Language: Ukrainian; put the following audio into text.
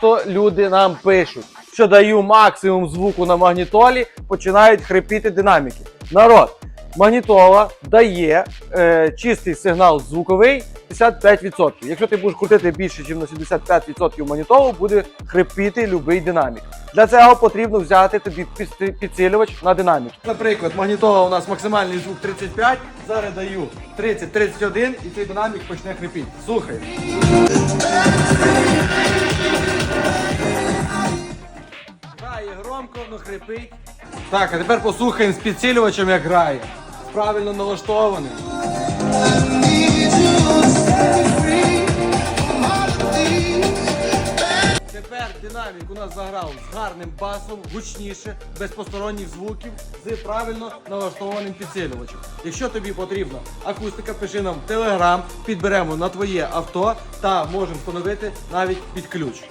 часто люди нам пишуть, що даю максимум звуку на магнітолі, починають хрипіти динаміки. Народ, магнітола дає е, чистий сигнал звуковий 55%. Якщо ти будеш крутити більше, ніж на 75% магнітолу, буде хрипіти будь-який динамік. Для цього потрібно взяти тобі підсилювач на динамік. Наприклад, магнітола у нас максимальний звук 35, зараз даю 30-31 і цей динамік почне хрипіти. Слухай. Грає громко, но хрипить. Так, а тепер послухаємо з підсилювачем, як грає. Правильно налаштований. Тепер динамік у нас заграв з гарним басом, гучніше, без посторонніх звуків, з правильно налаштованим підсилювачем. Якщо тобі потрібна акустика, пиши нам в телеграм, підберемо на твоє авто та можемо встановити навіть під ключ.